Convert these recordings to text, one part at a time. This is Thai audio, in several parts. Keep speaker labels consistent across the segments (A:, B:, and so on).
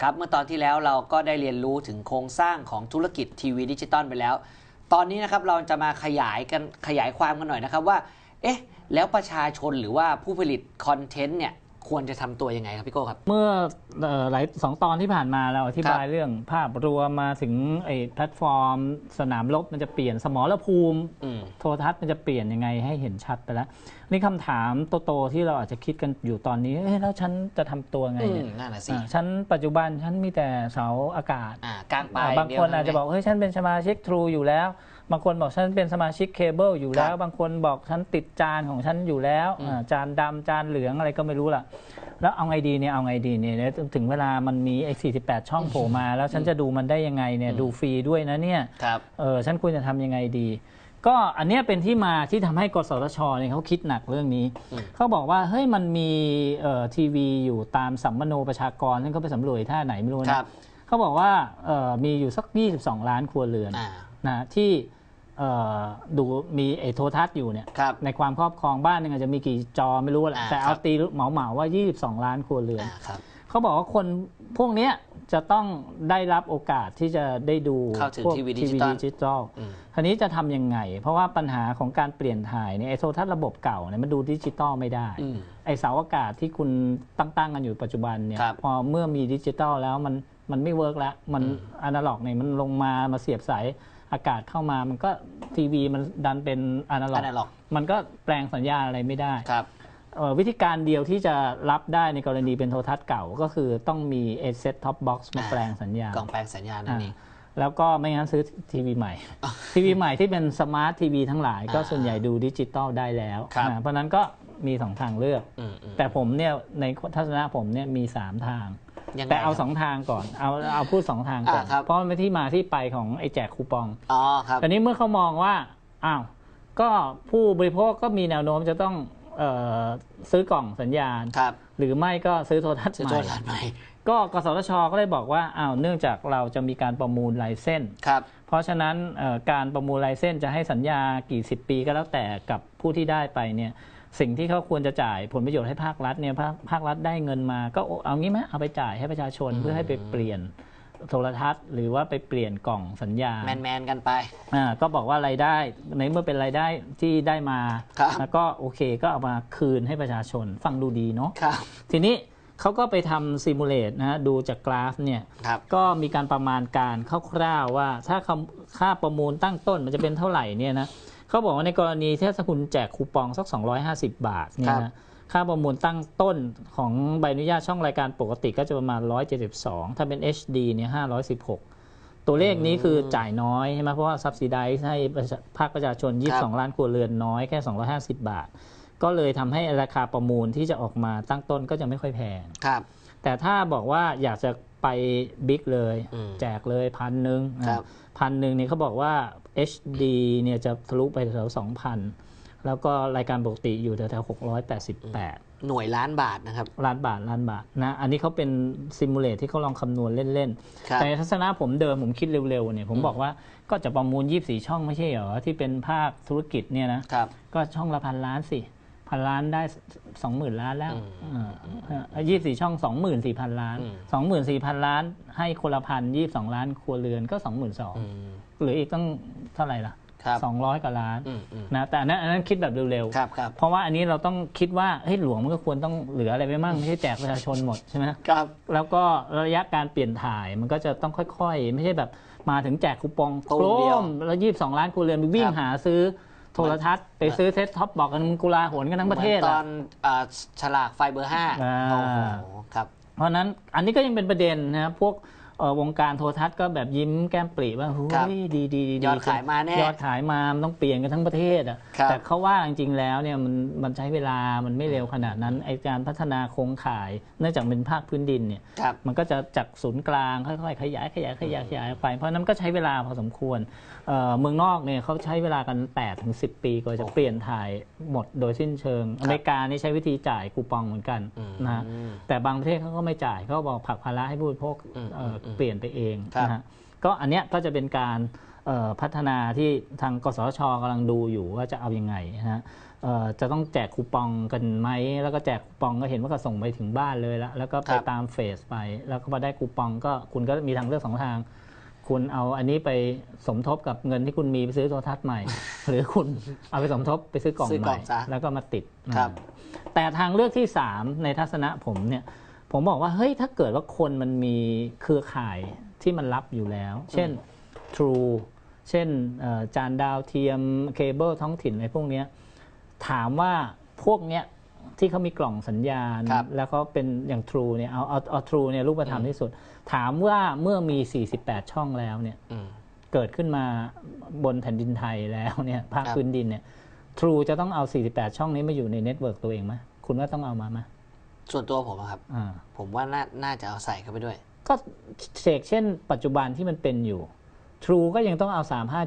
A: ครับเมื่อตอนที่แล้วเราก็ได้เรียนรู้ถึงโครงสร้างของธุรกิจทีวีดิจิตอลไปแล้ว ตอนนี้นะครับเราจะมาขยายกันขยายความกันหน่อยนะครับว่า เอ๊ะ แล้วประชาชนหรือว่าผู้ผลิตคอนเทนต์เนี่ย ควรจะทำตัวยังไงครับพี่โก้ครับ
B: เมื่อเอ่อหลายสองตอนที่ผ่านมาเราอธิบาย
A: ครับ
B: เรื่องภาพรวมมาถึงไอ้แพลตฟอร์ม สนามรบมันจะเปลี่ยนสมรภูมิ
A: อืม
B: โทรทัศน์มันจะเปลี่ยนยังไงให้เห็นชัดไปแล้ว นี่คำถามโตๆที่เราอาจจะคิดกันอยู่ตอนนี้เอ๊ะแล้วฉันจะทำตัวไง
A: อื
B: เนี่
A: ม
B: ย
A: นั่นน่ะสิ
B: อ่าฉันปัจจุบันฉันมีแต่เสาอากาศ
A: อ่ากลางปลา
B: อ่ายบาง
A: เดียว
B: คนอาจจะ
A: เท่
B: บอกเฮ้ยฉันเป็นสมาชิก True อยู่แล้ว บางคนบอกฉันเป็นสมาชิกเคเบิลอยู่แล้
A: ควรับ
B: บางคนบอกฉันติดจานของฉันอยู่แล้ว
A: อืม
B: อ่าจานดำจานเหลืองอะไรก็ไม่รู้ล่ะ แล้วเอาไงดีเนี่ยเอาไงดีเนี่ยเดี๋ยวถึงเวลามันมีไอ้48 ช่องโผล่มา แล้วฉันจะดูมันได้ยังไงเนี่ยดูฟรีด้วยนะเนี่ย
A: ครับ
B: เออฉันควรจะทำยังไงดี ก็อันเนี้ยเป็นที่มาที่ทำให้กสทชเนี่ยเขาคิดหนักเรื่องนี้
A: อืม
B: เขาบอกว่าเฮ้ยมันมีเอ่อทีวีอยู่ตามสัมมโนประชากรซึ่งเขาไปสำรวจท่าไหนไม่รู้
A: ค
B: นะ
A: รับ
B: เขาบอกว่าเอ่อมีอยู่สัก 22 ล้านครัวเรือน
A: อ่า
B: นะที่เอ่อ ดูมีไอ้โทรทัศน์อยู่เนี่ย
A: ครับ
B: ในความครอบครองบ้านหนึงอาจจะมีกี่จอไม่รู้แหละ
A: อ่า
B: แต่
A: ค
B: เอา
A: รับ
B: ตีเหมาเหมาๆว่า 22 ล้านครัวเรือน
A: อ่าครับ
B: เขาบอกว่าคนพวกเนี้ยจะต้องได้รับโอกาสที่จะได้ดู
A: เข้าถึง
B: พวก
A: ทีวีดิ
B: ที
A: จิ
B: วี
A: ตอล
B: ดิจิตอล
A: อืม
B: ทีนี้จะทำยังไง เพราะว่าปัญหาของการเปลี่ยนถ่ายเนี่ยไอ้โทรทัศน์ระบบเก่าเนี่ยมันดูดิจิตอลไม่ได้
A: อืม
B: ไอ้เสาอากาศที่คุณตั้งตั้งๆกันอยู่ปัจจุบันเนี่ย
A: ครับ
B: พอเมื่อมีดิจิตอลแล้วมันมันไม่เวิร์กแล้วมัน
A: อืม
B: อนาล็อกเนี่ยมันลงมามาเสียบสาย อากาศเข้ามามันก็ทีวีมันดันเป็นอนาล็
A: อ
B: อก
A: นาล็อก
B: มันก็แปลงสัญญาณอะไรไม่ได้
A: ครับ
B: เอ่อวิธีการเดียวที่จะรับได้ในกรณีเป็นโทรทัศน์เก่าก็คือต้องมีเอเซ็ตท็อปบ็อกซ์มา
A: อ่า
B: แปลงสัญญาณ
A: กล่องแปลงสัญญาณนั่นเอง
B: แล้วก็ไม่งั้นซื้อทีวีใหม่ ทีวีใหม่ที่เป็นสมาร์ททีวีทั้งหลายก็
A: อ่า
B: ส่วนใหญ่ดูดิจิตอลได้แล้ว
A: ครับ
B: อ่าเพราะฉะนั้นก็มีสองทางเลือก
A: อืมอืม
B: แต่ผมเนี่ยในทัศนะผมเนี่ยมีสามทาง
A: ยังไง
B: แต่เอา
A: ครับ
B: สองทางก่อน เอาเอาพูดสองทางก่อน
A: อ่าครับ
B: เพราะมันเป็นที่มาที่ไปของไอ้แจกคูปอง
A: อ๋อครับ
B: ตอนนี้เมื่อเขามองว่า อ้าว ก็ผู้บริโภคก็มีแนวโน้มจะต้องเออซื้อกล่องสัญญาณ
A: ครับ
B: หรือไม่ก็ซื้อโทรทัศน์
A: ซื้อ
B: ให
A: โท
B: ม่
A: รทัศน์ใหม่
B: ก็กสทชก็เลยบอกว่า อ้าว เนื่องจากเราจะมีการประมูลลายเส้น
A: ครับ
B: เพราะฉะนั้นเอ่อการประมูลลายเส้นจะให้สัญญากี่สิบปีก็แล้วแต่กับผู้ที่ได้ไปเนี่ย สิ่งที่เขาควรจะจ่ายผลประโยชน์ให้ภาครัฐเนี่ยภาคภาครัฐได้เงินมา ก็เอางี้ไหมเอาไปจ่ายให้ประชาชน
A: อืม
B: เพื่อให้ไปเปลี่ยนโทรทัศน์หรือว่าไปเปลี่ยนกล่องสัญญาณ
A: แมนแมนๆกันไป
B: อ่าก็บอกว่ารายได้ในเมื่อเป็นรายได้ที่ได้มา
A: ครับ
B: แล้วก็โอเคก็เอามาคืนให้ประชาชนฟังดูดีเนาะ
A: ครับ
B: ทีนี้เขาก็ไปทำซิมูเลตนะฮะดูจากกราฟเนี่ย
A: ครับ
B: ก็มีการประมาณการคร่าวๆว่าถ้าคำค่าประมูลตั้งต้นมันจะเป็นเท่าไหร่เนี่ยนะ เขาบอกว่าในกรณีที่ถ้าคุณแจกคูปองสัก 250 บาทเนี่
A: ครั
B: ย
A: บ
B: นะค่าประมูลตั้งต้นของใบอนุญาตช่องรายการปกติก็จะประมาณ 172 ถ้าเป็น HD เนี่ย516 ตัวเลขนี้คือจ่ายน้อยใช่ไหมเพราะว่า subsidize ให้ประชาภาคประชาชน 22 ล้านครัวเรือนน้อยแค่ 250 บาท ก็เลยทำให้ราคาประมูลที่จะออกมาตั้งต้นก็จะไม่ค่อยแพง
A: ครับ
B: แต่ถ้าบอกว่าอยากจะ ไปบิ๊กเลย
A: อืม
B: แจกเลยพันหนึ่ง
A: ครับ
B: พันหนึ่งเนี่ยเขาบอกว่า HD เนี่ยจะทะลุไปแถวสองพันแล้วก็รายการปกติอยู่แถวๆหกร้อยแปดสิบแปด
A: หน่วยล้านบาทนะครับ
B: ล้านบาทล้านบาทนะ อันนี้เขาเป็นซิมูเลตที่เขาลองคำนวณเล่น
A: ครับ
B: ๆแต่ทัศนะผมเดิมผมคิดเร็ว ๆ เนี่ยผม
A: อืม
B: บอกว่าก็จะประมูล 24 ช่องไม่ใช่เหรอ ที่เป็นภาคธุรกิจเนี่ยนะ
A: ครับ
B: ก็ช่องละพันล้านสิ พันล้านได้สองหมื่นล้านแล้ว
A: อืม
B: ยี่สี่ช่องสองหมื่นสี่พันล้าน
A: อืม
B: สองหมื่นสี่พันล้าน ให้คนละพันยี่สองล้านครัวเรือนก็สองหมื่นสอง
A: อืม
B: หรืออีกตั้งเท่าไหร่ล่ะ
A: ครับ
B: สองร้อยกว่าล้าน
A: อืมอืม
B: นะแต่อันนั้นอันนั้นคิดแบบเร็ว
A: ครับครับ
B: ๆเพราะว่าอันนี้เราต้องคิดว่าเฮ้ยหลวงมันก็ควรต้องเหลืออะไรไว้มั่งไม่ใช่แจกประชาชนหมดใช่ไหม
A: ครับ
B: แล้วก็ระยะการเปลี่ยนถ่ายมันก็จะต้องค่อยๆ ไม่ใช่แบบมาถึงแจกคูปอง
A: ตู
B: โคร
A: มเดียว
B: มแล้วยี่สิบสองล้านครัวเรือนไปวิ่ง
A: ครับ
B: หาซื้อ โทรทัศน์ไปซื้อเซ็ตท็อปบอกกันกุลาหนกันทั้งประเทศ
A: หมือนต
B: อะ
A: อนอ่าฉลากไฟเบอร์ห้า
B: อ่า
A: โอ้โหครับ
B: เพราะฉะนั้นอันนี้ก็ยังเป็นประเด็นนะครับพวกเอ่อ วงการโทรทัศน์ก็แบบยิ้มแก้มปรีว่าเฮ้
A: ครับ
B: ยดีดีดี
A: ยอดขายมาแน่
B: ยอดขายมามันต้องเปลี่ยนกันทั้งประเทศอะ
A: ครับ
B: แต่เขาว่าจริงๆแล้วเนี่ยมันมันใช้เวลามันไม่เร็วขนาดนั้นไอการพัฒนาโครงข่าย เนื่องจากเป็นภาคพื้นดินเนี่ย
A: ครับ
B: มันก็จะจากศูนย์กลางค่อยๆขยายขยายขยายขยายไป เพราะฉะนั้นก็ใช้เวลาพอสมควรเอ่อเมืองนอกเนี่ยเขาใช้เวลากัน8ถึง10 ปีกว่าจะ
A: โอ้โห
B: เปลี่ยนถ่ายหมดโดยสิ้นเชิง อเมริกานี่ใช้วิธีจ่ายคูปองเหมือนกัน
A: อืม
B: นะฮะแต่บางประเทศเขาก็ไม่จ่ายเขาบอกผลักภาระให้ผู้บริโภค
A: อืม
B: เอ่ออ
A: ม
B: เปลี่ยนไปเอง
A: ครับ
B: นะฮะก็อันเนี้ยก็จะเป็นการเอ่อพัฒนาที่ทางกสทชกำลังดูอยู่ว่าจะเอายังไงนะฮะเอ่อจะต้องแจกคูปองกันไหม แล้วก็แจกคูปองก็เห็นว่าก็ส่งไปถึงบ้านเลยละแล้วก็ไป
A: ครับ
B: ตามเฟสไป แล้วก็พอได้คูปองก็คุณก็มีทางเลือกสองทาง คุณเอาอันนี้ไปสมทบกับเงินที่คุณมีไปซื้อโทรทัศน์ใหม่ หรือคุณเอาไปสมทบไปซื้อกล่อง
A: ซื้อ
B: ให
A: กล่
B: ม่
A: องซะ
B: แล้วก็มาติด
A: ครับ
B: แต่ทางเลือกที่ 3 ในทัศนะผมเนี่ย ผมบอกว่าเฮ้ยถ้าเกิดว่าคนมันมีเครือข่ายที่มันรับอยู่แล้ว เช่น True เช่นเอ่อจานดาวเทียมเคเบิลท้องถิ่นอะไรพวกเนี้ยถามว่าพวกเนี้ยที่เขามีกล่องสัญญาณ
A: ครับ
B: แล้วเขาเป็นอย่าง True เนี่ยเอาเอาเอา True เนี่ยรูปธรรมที่สุด ถามว่าเมื่อมี 48 ช่องแล้วเนี่ย
A: อืม
B: เกิดขึ้นมาบนแผ่นดินไทยแล้วเนี่ยภาค
A: ครับ
B: พื้นดินเนี่ย True จะต้องเอา 48 ช่องนี้มาอยู่ในเน็ตเวิร์กตัวเองไหมคุณว่าต้องเอามาไหม
A: ส่วนตัวผมอะครับ
B: อ่า
A: ผมว่าน่าน่าจะเอาใส่เข้าไปด้วย
B: ก็เชกเช่น ปัจจุบันที่มันเป็นอยู่ True ก็ยังต้องเอา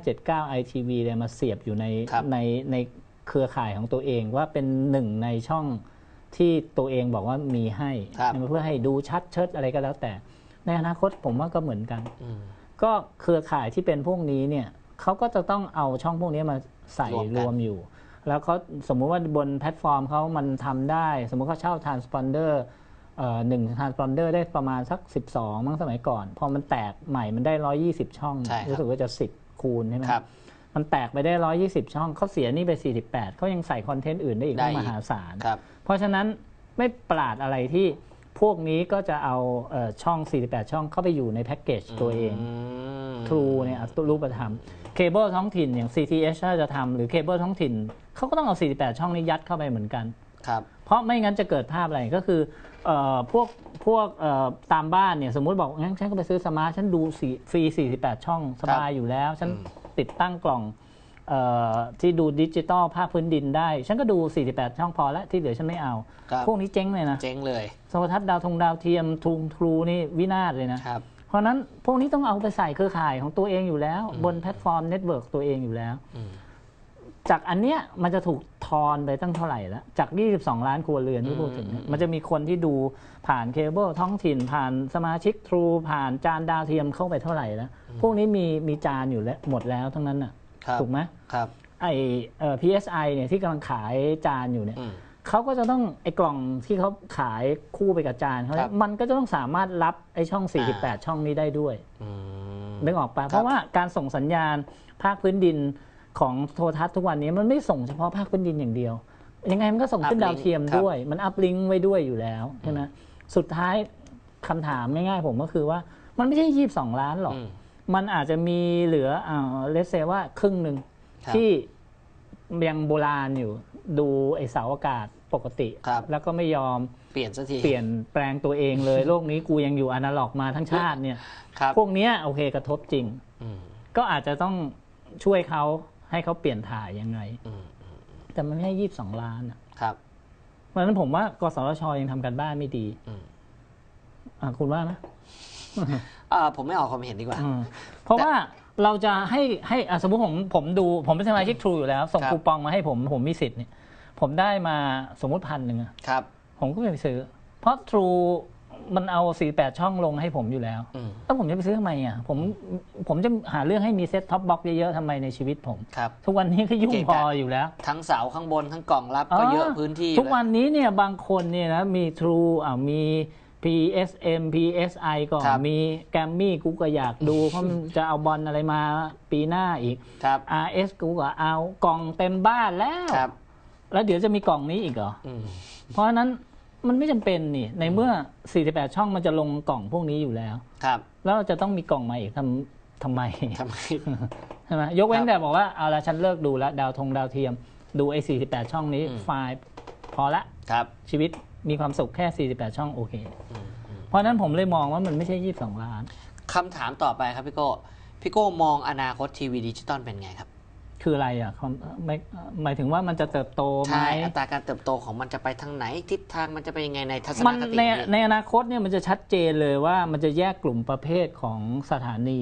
B: 3579 ITV เลยมาเสียบอยู่ใน
A: ครับ
B: ในในเครือข่ายของตัวเองว่าเป็นหนึ่งในช่องที่ตัวเองบอกว่ามีให้
A: ครับ
B: เพื่อให้ดูชัดเชิดอะไรก็แล้วแต่ ในอนาคตผมว่าก็เหมือนกัน
A: อืม
B: ก็เครือข่ายที่เป็นพวกนี้เนี่ยเขาก็จะต้องเอาช่องพวกนี้มาใส่
A: รวมกัน
B: รวมอยู่ แล้วเขาสมมุติว่าบนแพลตฟอร์มเขามันทำได้ สมมุติเขาเช่าทานสปอนเดอร์หนึ่งทานสปอนเดอร์ได้ประมาณสัก 12 มั้งสมัยก่อน พอมันแตกใหม่มันได้ 120 ช่อง
A: ใช่ครับ
B: รู้สึกว่าจะ 10 คูณใช่ไหม
A: ครับ
B: มันแตกไปได้ 120 ช่องเขาเสียนี่ไป 48 เขายังใส่คอนเทนต์อื่นได้อีก
A: ได้
B: ตั้ง
A: อี
B: ม
A: ก
B: หาศาล
A: ครับ
B: เพราะฉะนั้นไม่ประหลาดอะไรที่ พวกนี้ก็จะเอาเอ่อช่อง 48 ช่องเข้าไปอยู่ในแพ็กเกจตัวเอง
A: ม
B: True เนี่ยอะรูปธรรมเคเบิลท้องถิ่นอย่าง CTH ถ้าจะทำหรือเคเบิลท้องถิ่นเขาก็ต้องเอา 48 ช่องนี้ยัดเข้าไปเหมือนกัน
A: ครับ
B: เพราะไม่งั้นจะเกิดภาพอะไรก็คือเอ่อพวกพวกเอ่อตามบ้านเนี่ยสมมุติบอกงั้นฉันก็ไปซื้อสมาร์ทฉันดูสี่ฟรี 48 ช่องสบายอยู่แล้ว ฉัน
A: อืม
B: ติดตั้งกล่องเออ ที่ดูดิจิตอลภาคพื้นดินได้ ฉันก็ดู 48 ช่องพอแล้วที่เหลือฉันไม่เอา
A: ครับ
B: พวกนี้เจ๊งเลยนะ
A: เจ๊งเลย
B: โทรทัศน์ดาวทงดาวเทียมทูทรูนี่วินาศเลยนะ
A: ครับ
B: เพราะฉะนั้นพวกนี้ต้องเอาไปใส่เครือข่ายของตัวเองอยู่แล้ว
A: อืม
B: บนแพลตฟอร์มเน็ตเวิร์กตัวเองอยู่แล้ว
A: อืม
B: จากอันเนี้ยมันจะถูกทอนไปตั้งเท่าไหร่แล้วจาก 22 ล้านครัวเรือนที่พูดถึงเนี่ยมันจะมีคนที่ดูผ่านเคเบิลท้องถิ่น ผ่านสมาชิกทรูผ่านจานดาวเทียมเข้าไปเท่าไหร่แล้ว พวกนี้มีมีจานอยู่แล้วหมดแล้วทั้งนั้นน่ะ
A: ครับ
B: ถูกไหม
A: ครับ
B: ไอเอ่อ PSI เนี่ยที่กำลังขายจานอยู่เนี่ย
A: อืม
B: เขาก็จะต้องไอ้กล่องที่เขาขายคู่ไปกับจานเขา
A: ค
B: เนี่
A: รั
B: ย
A: บ
B: มันก็จะต้องสามารถรับไอ้ช่อง
A: อ่า
B: 48 ช่องนี้ได้ด้วย
A: อืม
B: นึกออกปะเพราะว่าการส่งสัญญาณภาคพื้นดินของโทรทัศน์ทุกวันนี้มันไม่ส่งเฉพาะภาคพื้นดินอย่างเดียว ยังไงมันก็ส่งขึ้น
A: Uplink
B: ดาวเทียม
A: ครับ
B: ด้วย มันอัพลิงก์ไว้ด้วยอยู่แล้วใช่ไหมสุดท้ายคำถามง่ายๆผมก็คือว่ามันไม่ใช่ 22 ล้านหรอก
A: อื ม
B: มันอาจจะมีเหลืออ่าเลสเซว่าครึ่งหนึ่ง
A: ครับ
B: ที่ยังโบราณอยู่ ดูไอเสาอากาศปกติ
A: ครับ
B: แล้วก็ไม่ยอม
A: เปลี่ยนสักที
B: เปลี่ยนแปลงตัวเองเลย โลกนี้กูยังอยู่อนาล็อกมาทั้งชาติเนี่ย
A: ครับ
B: พวกเนี้ยโอเคกระทบจริง
A: อืม
B: ก็อาจจะต้องช่วยเขาให้เขาเปลี่ยนถ่ายยังไง
A: อืม
B: แต่มันไม่ใช่ยี่สิบสองล้านอะ
A: ครับ
B: เพราะฉะนั้นผมว่ากสทชยังทำการบ้านไม่ดี
A: อืม
B: อะคุณว่าไหม
A: อ่าผมไม่ออกความเห็นดีกว่า
B: อืมเพราะว่าเราจะให้ให้อะสมมติผมผมดูผมเป็นสมาชิกทรูอยู่แล้ว ส่ง
A: ครับ
B: คูปองมาให้ผมผมมีสิทธิ์เนี่ยผมได้มาสมมุติพันหนึ่งอะ
A: ครับ
B: ผมก็ไม่ไปซื้อ เพราะทรูมันเอา 48 ช่องลงให้ผมอยู่แล้ว
A: อืม
B: แล้วผมจะไปซื้อทำไมอะผมผมจะหาเรื่องให้มีเซ็ตท็อปบ็อกเยอะๆทำไมในชีวิตผม
A: ครับ
B: ทุกวันนี้ก็ยุ่ง
A: เกะ
B: พ
A: กะ
B: ออยู่แล้ว
A: ทั้งเสาข้างบนทั้งกล่องรับก็เยอะพื้นที่
B: ทุกวันนี้เนี่ยบางคนเนี่ยนะมี True อ่ามี PSM PSI ก็
A: ครับ
B: มีแกมมี่กูก็อยากดู เพราะมันจะเอาบอลอะไรมาปีหน้าอีก
A: ครับ
B: RS กูก็เอากล่องเต็มบ้านแล้ว
A: ครับ
B: แล้วเดี๋ยวจะมีกล่องนี้อีกเหรอ
A: อืม
B: เพราะฉะนั้นมันไม่จำเป็นนี่ ในเมื่อ 48 ช่องมันจะลงกล่องพวกนี้อยู่แล้ว
A: ครับ
B: แล้วเราจะต้องมีกล่องมาอีกทำทำไม
A: ทำไม
B: ใช่ไหมยกเว้
A: ครั
B: น
A: บ
B: แต่บอกว่าเอาละฉันเลิกดูแล้ว ดาวทงดาวเทียม ดูไอ้48 ช่องนี้
A: อืม
B: ไฟล์พอละ
A: ครับ
B: ชีวิต มีความสุขแค่ 48 ช่องโอเค
A: อืมอืม
B: เพราะฉะนั้นผมเลยมองว่ามันไม่ใช่ 22 ล้าน
A: คำถามต่อไปครับพี่โก้พี่โก้มองอนาคตทีวีดิจิตอลเป็นไงครับ
B: คืออะไรอะความไม่หมายถึงว่ามันจะเติบโตไหม
A: ใช่อัตราการเติบโตของมันจะไปทางไหนทิศทางมันจะเป็นยังไงในทัศน
B: มัน
A: คติ
B: ใน
A: นี้
B: ในอนาคตเนี่ยมันจะชัดเจนเลยว่ามันจะแยกกลุ่มประเภทของสถานี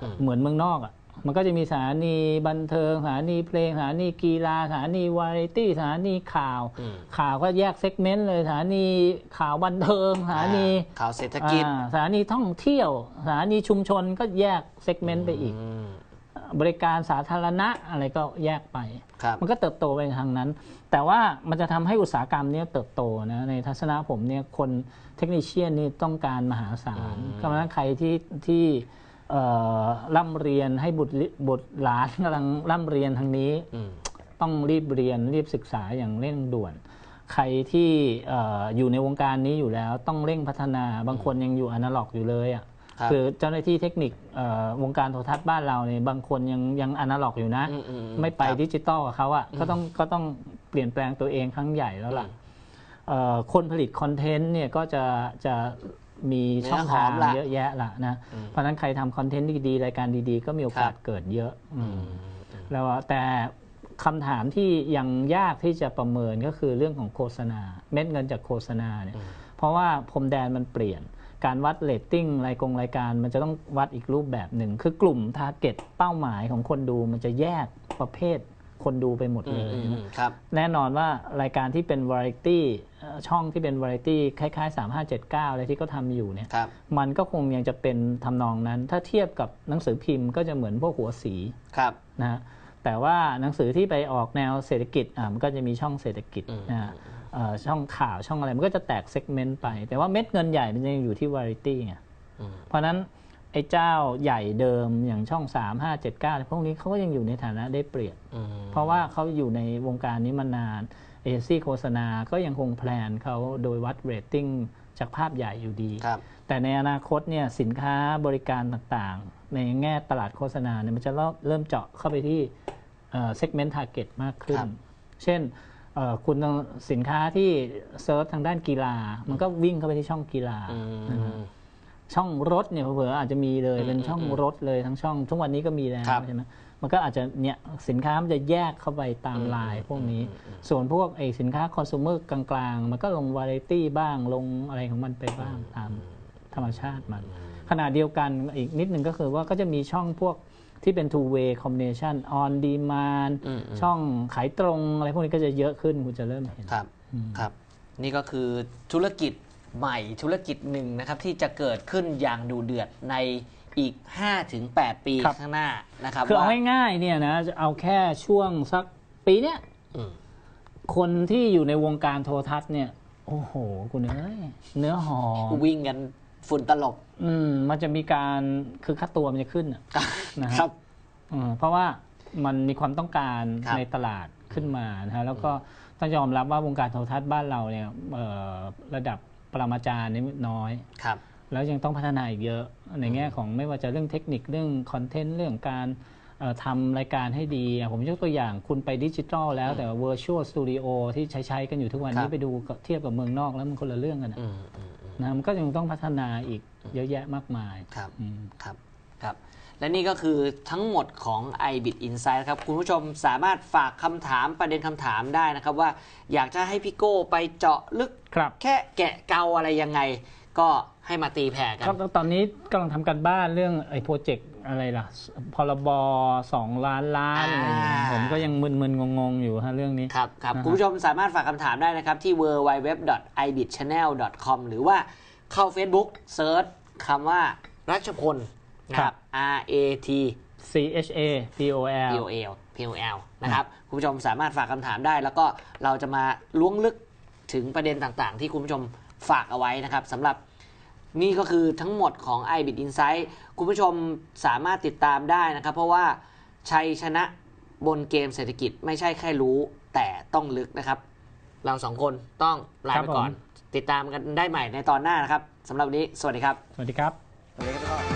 A: อืม
B: เหมือนเมืองนอกอะ มันก็จะมีสถานีบันเทิงสถานีเพลงสถานีกีฬาสถานีวาไรตี้สถานีข่าว
A: อืม
B: ข่าวก็แยกเซกเมนต์เลยสถานีข่าวบันเทิงสถานี
A: อ่ข่าวเศรษฐกิจ
B: อ่าสถานีท่องเที่ยว สถานีชุมชนก็แยกเซกเมนต์ไปอีก
A: อืม
B: บริการสาธารณะอะไรก็แยกไป
A: ครับ
B: มันก็เติบโตไปทางนั้น แต่ว่ามันจะทำให้อุตสาหกรรมเนี้เติบโตนะในทัศนะผมเนี่ยคนเทคนิชเชียนนี่ต้องการมหาศาล
A: อืม
B: เพราะฉะนั้นใครที่ที่เอ่อ ร่ำเรียนให้บุตรลิบุตรหลานกำลังร่ำเรียนทางนี้
A: อืม
B: ต้องรีบเรียนรีบศึกษาอย่างเร่งด่วน ใครที่เอ่ออยู่ในวงการนี้อยู่แล้วต้องเร่งพัฒนาบางคนยังอยู่อนาล็อกอยู่เลยอะ
A: ครับ
B: คือเจ้าหน้าที่เทคนิคเอ่อวงการโทรทัศน์บ้านเราเนี่ยบางคนยังยังอนาล็อกอยู่นะ
A: อืมอืม
B: ไม่ไป
A: ครับ
B: ดิจิตอลกับเขาอะก็ต้องก็ต้องเปลี่ยนแปลงตัวเองครั้งใหญ่แล้วล่ะ
A: อืม
B: เอ่อคนผลิตคอนเทนต์เนี่ยก็จะจะ มีช่องทาง
A: เนื้อหอมละ
B: เยอะแยะละนะเพราะฉะนั้นใครทำคอนเทนต์ดีๆรายการดีๆ ก็มีโอกาส
A: ครับ
B: เกิดเยอะอืม
A: อืม
B: แล้วแต่คำถามที่ยังยากที่จะประเมินก็คือเรื่องของโฆษณา เม็ดเงินจากโฆษณาเนี่ยเพราะว่าพรมแดนมันเปลี่ยน การวัดเรตติ้งรายกงรายการมันจะต้องวัดอีกรูปแบบหนึ่ง คือกลุ่มทาร์เก็ตเป้าหมายของคนดูมันจะแยกประเภท คนดูไปหมด
A: อื
B: เล
A: ม
B: ย
A: อืม
B: นะ
A: อืมครับ
B: แน่นอนว่ารายการที่เป็นวาไรตี้ช่องที่เป็นวาไรตี้คล้ายๆ 3579 อะไรที่เขาทำอยู่เนี่ย
A: ครับ
B: มันก็คงยังจะเป็นทำนองนั้น ถ้าเทียบกับหนังสือพิมพ์ก็จะเหมือนพวกหัวสี
A: ครับ
B: นะฮะแต่ว่าหนังสือที่ไปออกแนวเศรษฐกิจอะมันก็จะมีช่องเศรษฐกิจ
A: อืม
B: นะฮะเอ่อช่องข่าวช่องอะไรมันก็จะแตกเซกเมนต์ไป แต่ว่าเม็ดเงินใหญ่มันยังอยู่ที่วาไรตี้ไง
A: อืม
B: เพราะฉะนั้น ไอ้เจ้าใหญ่เดิมอย่างช่อง3 5 7 9อะไรพวกนี้เขาก็ยังอยู่ในฐานะได้เปรียบ
A: อืม
B: เพราะว่าเขาอยู่ในวงการนี้มานานเอเจนซี่โฆษณาก็ยังคงแพลนเขาโดยวัดเรตติ้งจากภาพใหญ่อยู่ดี
A: ครับ
B: แต่ในอนาคตเนี่ยสินค้าบริการต่างๆ ในแง่ตลาดโฆษณาเนี่ยมันจะเริ่มเริ่มเจาะเข้าไปที่เซกเมนต์ทาร์เก็ตมากขึ้น
A: ครับ
B: เช่นเอ่อคุณต้องสินค้าที่เซิร์ชทางด้านกีฬา มันก็วิ่งเข้าไปที่ช่องกีฬา
A: อื
B: นะฮะ
A: ม
B: ช่องรถเนี่ยเผลอๆอาจจะมีเลย
A: อืม
B: เป็นช่อง
A: อืม
B: รถเลยทั้งช่องทุกวันนี้ก็มีแล้ว
A: ครับ
B: ใช่ไหมมันก็อาจจะเนี่ยสินค้ามันจะแยกเข้าไปตาม
A: อืม
B: ลายพวกนี้
A: อืมอืม
B: ส่วนพวกไอสินค้าคอน sumer กลางๆ มันก็ลงวาไรตี้บ้างลงอะไรของมันไปบ้างตามธรรมชาติมัน ขณะเดียวกันอีกนิดหนึ่งก็คือว่าก็จะมีช่องพวกที่เป็น two way combination on demand
A: อืมอืม
B: ช่องขายตรงอะไรพวกนี้ก็จะเยอะขึ้นคุณจะเริ่มเห็น
A: ครับครับ นี่ก็คือธุรกิจ ใหม่ธุรกิจหนึ่งนะครับที่จะเกิดขึ้นอย่างดูเดือดในอีก 5-8 ปี
B: ครับ
A: ข้างหน้านะครับ
B: คือเอา
A: ว่า
B: ง่ายๆเนี่ยนะจะเอาแค่ช่วงสักปีเนี้ย
A: อืม
B: คนที่อยู่ในวงการโทรทัศน์เนี่ย โอ้โหคุณเอ้ยเนื้อหอม
A: วิ่งกันฝุ่นตลบ
B: อืมมันจะมีการคือค่าตัวมันจะขึ้นอะ นะฮะ
A: ครับ
B: อืมเพราะว่ามันมีความต้องการ
A: ครับ
B: ในตลาดขึ้นมานะฮะแล้วก็ต้องยอมรับว่าวงการโทรทัศน์บ้านเราเนี่ยเอ่อระดับ ปรมาจารย์นี่น้อย
A: ครับ
B: แล้วยังต้องพัฒนาอีกเยอะ ในแง่ของไม่ว่าจะเรื่องเทคนิคเรื่องคอนเทนต์เรื่องการเอ่อทำรายการให้ดีอะผมยกตัวอย่างคุณไปดิจิทัลแล้วแต่ Virtual Studio ที่ใช้ใช้กันอยู่ทุกวัน
A: ครั
B: นี้
A: บ
B: ไปดูกับเทียบกับเมืองนอกแล้วมันคนละเรื่องกันนะ
A: อืมอืมอืม
B: นะมันก็ยังต้องพัฒนาอีกเยอะแยะมากมาย
A: ครับ
B: อืม
A: ครับ ครับ และนี่ก็คือทั้งหมดของ iBit Insight ครับ คุณผู้ชมสามารถฝากคำถามประเด็นคำถามได้นะครับว่าอยากจะให้พี่โก้ไปเจาะลึก
B: ครับ
A: แค่แกะเกาอะไรยังไง ก็ให้มาตีแผ่กัน
B: ก็ตอนนี้กำลังทำกันบ้านเรื่องไอ้โปรเจกต์อะไรล่ะ พรบสองล้านล้านอะไรอย่างเงี้ย
A: อ่า
B: ผมก็ยังมึนๆงงๆอยู่ฮะเรื่องนี้
A: ครับครับ
B: นะฮะ
A: คุณผู้ชมสามารถฝากคำถามได้นะครับที่ www.ibitchannel.com หรือว่าเข้า Facebook เซิร์ชคำว่ารัชพลนะครับ R A T
B: C H A P O L
A: P O L P O L นะครับคุณผู้ชมสามารถฝากคำถามได้ แล้วก็เราจะมาล้วงลึกถึงประเด็นต่างๆ ที่คุณผู้ชมฝากเอาไว้นะครับสำหรับนี่ก็คือทั้งหมดของ iBit Insight คุณผู้ชมสามารถติดตามได้นะครับ เพราะว่าชัยชนะบนเกมเศรษฐกิจไม่ใช่แค่รู้ แต่ต้องลึกนะครับ เราสองคนต้องลา
B: ครั
A: ไป
B: บ
A: ก่อน
B: ผม
A: ติดตามกันได้ใหม่ในตอนหน้านะครับสำหรับวันนี้ สวัสดีครับ
B: สวัสดีครับ
A: สวัสดีครับ